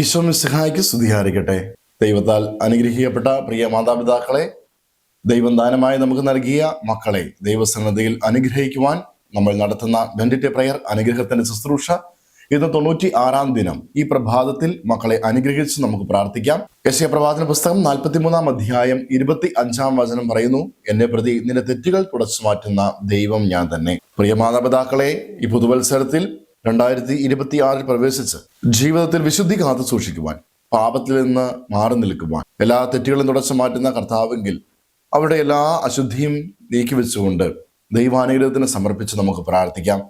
ഈശോ മിസ്ഹായ്ക്ക് സ്തുതിഹാരിക്കട്ടെ ദൈവത്താൽ അനുഗ്രഹിക്കപ്പെട്ട പ്രിയ മാതാപിതാക്കളെ ദൈവം ദാനമായി നമുക്ക് നൽകിയ മക്കളെ ദൈവസന്നദ്ധയിൽ അനുഗ്രഹിക്കുവാൻ നമ്മൾ നടത്തുന്ന ബെൻഡിറ്റ് പ്രയർ അനുഗ്രഹത്തിന്റെ ശുശ്രൂഷ ഇന്ന് തൊണ്ണൂറ്റി ആറാം ദിനം. ഈ പ്രഭാതത്തിൽ മക്കളെ അനുഗ്രഹിച്ച് നമുക്ക് പ്രാർത്ഥിക്കാം. യശയ പ്രഭാതന പുസ്തകം നാൽപ്പത്തിമൂന്നാം അധ്യായം ഇരുപത്തി അഞ്ചാം വചനം പറയുന്നു എന്നെ പ്രതി നിന്റെ തെറ്റുകൾ തുടച്ചു മാറ്റുന്ന ദൈവം ഞാൻ തന്നെ. പ്രിയ മാതാപിതാക്കളെ ഈ പുതുവത്സരത്തിൽ രണ്ടായിരത്തി ഇരുപത്തി ആറിൽ പ്രവേശിച്ച് ജീവിതത്തിൽ വിശുദ്ധി കാത്തു സൂക്ഷിക്കുവാൻ പാപത്തിൽ നിന്ന് മാറി നിൽക്കുവാൻ എല്ലാ തെറ്റുകളും തുടച്ചു മാറ്റുന്ന കർത്താവെങ്കിൽ അവരുടെ എല്ലാ അശുദ്ധിയും നീക്കി വെച്ചുകൊണ്ട് ദൈവാനുഗ്രഹത്തിന് സമർപ്പിച്ച് നമുക്ക് പ്രാർത്ഥിക്കാം.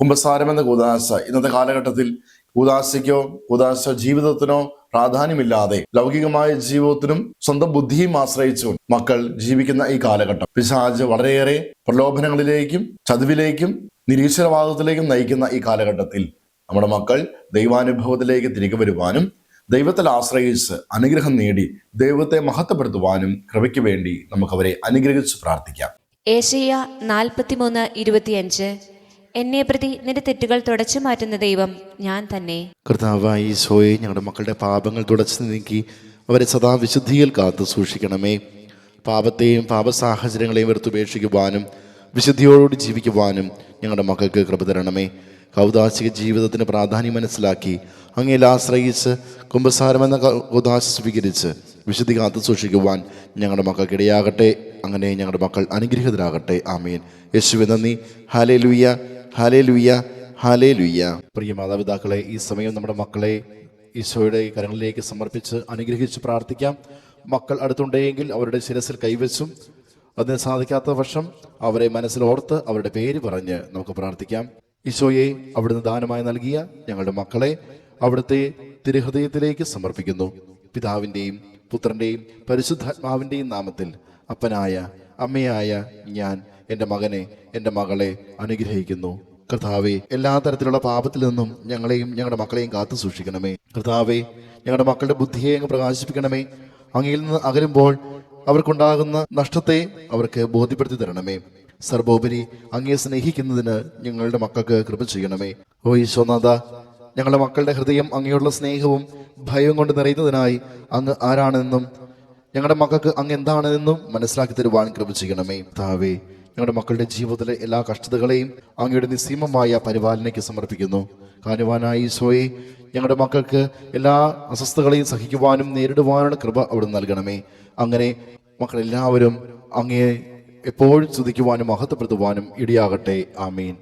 കുംഭസാരം എന്ന കൂതാശ ഇന്നത്തെ കാലഘട്ടത്തിൽ കൂതാശയ്ക്കോ കൂതാശ ജീവിതത്തിനോ പ്രാധാന്യമില്ലാതെ ലൗകികമായ ജീവിതത്തിനും സ്വന്തം ബുദ്ധിയും ആശ്രയിച്ചു മക്കൾ ജീവിക്കുന്ന ഈ കാലഘട്ടം. പിശാജ് വളരെയേറെ പ്രലോഭനങ്ങളിലേക്കും ചതിവിലേക്കും നിരീശ്വരവാദത്തിലേക്കും നയിക്കുന്ന ഈ കാലഘട്ടത്തിൽ നമ്മുടെ മക്കൾ ദൈവാനുഭവത്തിലേക്ക് തിരികെ വരുവാനും ദൈവത്തിൽ ആശ്രയിച്ച് അനുഗ്രഹം നേടി ദൈവത്തെ മഹത്വപ്പെടുത്തുവാനും കൃപയ്ക്ക് വേണ്ടി നമുക്ക് അവരെ അനുഗ്രഹിച്ച് പ്രാർത്ഥിക്കാം. ഏഷ്യ നാൽപ്പത്തിമൂന്ന് ഇരുപത്തിയഞ്ച്. എന്നെ പ്രതി നിന്റെ തെറ്റുകൾ തുടച്ചു മാറ്റുന്ന ദൈവം ഞാൻ തന്നെ. കർത്താവായി സോയെ ഞങ്ങളുടെ മക്കളുടെ പാപങ്ങൾ തുടച്ചു നീക്കി അവരെ സദാ വിശുദ്ധിയിൽ കാത്തു സൂക്ഷിക്കണമേ പാപത്തെയും പാപ സാഹചര്യങ്ങളെയും വെറുത്തുപേക്ഷിക്കുവാനും വിശുദ്ധിയോടുകൂടി ജീവിക്കുവാനും ഞങ്ങളുടെ മക്കൾക്ക് കൃപ തരണമേ. കൗതാശിക ജീവിതത്തിന് പ്രാധാന്യം മനസ്സിലാക്കി അങ്ങയിൽ ആശ്രയിച്ച് കുംഭസാരമെന്ന കൗദാശ സ്വീകരിച്ച് വിശുദ്ധി കാത്തു സൂക്ഷിക്കുവാൻ ഞങ്ങളുടെ മക്കൾക്കിടയാകട്ടെ. അങ്ങനെ ഞങ്ങളുടെ മക്കൾ അനുഗ്രഹിതരാകട്ടെ. ആമീൻ. യേശുവെ നന്ദി. ഹാലേ ലുയ്യ ഹാലേ ലുയ്യ ഹാലേ ലുയ്യ പ്രിയ മാതാപിതാക്കളെ ഈ സമയം നമ്മുടെ മക്കളെ ഈശോയുടെ കരങ്ങളിലേക്ക് സമർപ്പിച്ച് അനുഗ്രഹിച്ച് പ്രാർത്ഥിക്കാം. മക്കൾ അടുത്തുണ്ടെങ്കിൽ അവരുടെ ശിരസിൽ കൈവച്ചും അതിന് സാധിക്കാത്ത വർഷം അവരെ മനസ്സിലോർത്ത് അവരുടെ പേര് പറഞ്ഞ് നമുക്ക് പ്രാർത്ഥിക്കാം. ഈശോയെ അവിടുന്ന് ദാനമായി നൽകിയ ഞങ്ങളുടെ മക്കളെ അവിടുത്തെ തിരുഹൃദയത്തിലേക്ക് സമർപ്പിക്കുന്നു. പിതാവിന്റെയും പുത്രന്റെയും പരിശുദ്ധാത്മാവിന്റെയും നാമത്തിൽ അപ്പനായ അമ്മയായ ഞാൻ എന്റെ മകനെ എന്റെ മകളെ അനുഗ്രഹിക്കുന്നു. കർത്താവെ എല്ലാ തരത്തിലുള്ള പാപത്തിൽ നിന്നും ഞങ്ങളെയും ഞങ്ങളുടെ മക്കളെയും കാത്തു സൂക്ഷിക്കണമേ. കർത്താവെ ഞങ്ങളുടെ മക്കളുടെ ബുദ്ധിയെ അങ്ങ് പ്രകാശിപ്പിക്കണമേ. അങ്ങയിൽ നിന്ന് അകലുമ്പോൾ അവർക്കുണ്ടാകുന്ന നഷ്ടത്തെ അവർക്ക് ബോധ്യപ്പെടുത്തി തരണമേ. സർവോപരി അങ്ങയെ സ്നേഹിക്കുന്നതിന് ഞങ്ങളുടെ മക്കൾക്ക് കൃപ ചെയ്യണമേ. ഓ ഈശോനാഥ ഞങ്ങളുടെ മക്കളുടെ ഹൃദയം അങ്ങയോടുള്ള സ്നേഹവും ഭയവും കൊണ്ട് നിറയുന്നതിനായി അങ്ങ് ആരാണെന്നും ഞങ്ങളുടെ മക്കൾക്ക് അങ്ങ് എന്താണെന്നും മനസ്സിലാക്കി തരുവാൻ കൃപ ചെയ്യണമേ. താവേ ഞങ്ങളുടെ മക്കളുടെ ജീവിതത്തിലെ എല്ലാ കഷ്ടതകളെയും അങ്ങയുടെ നിസ്സീമമായ പരിപാലനയ്ക്ക് സമർപ്പിക്കുന്നു. കാനുവാനായ ഈശോയെ ഞങ്ങളുടെ മക്കൾക്ക് എല്ലാ അസ്വസ്ഥതകളെയും സഹിക്കുവാനും നേരിടുവാനുള്ള കൃപ അവിടെ നൽകണമേ. അങ്ങനെ മക്കളെല്ലാവരും അങ്ങയെ എപ്പോഴും സ്തുതിക്കുവാനും മഹത്വപ്പെടുത്തുവാനും ഇടയാകട്ടെ. ആമീൻ.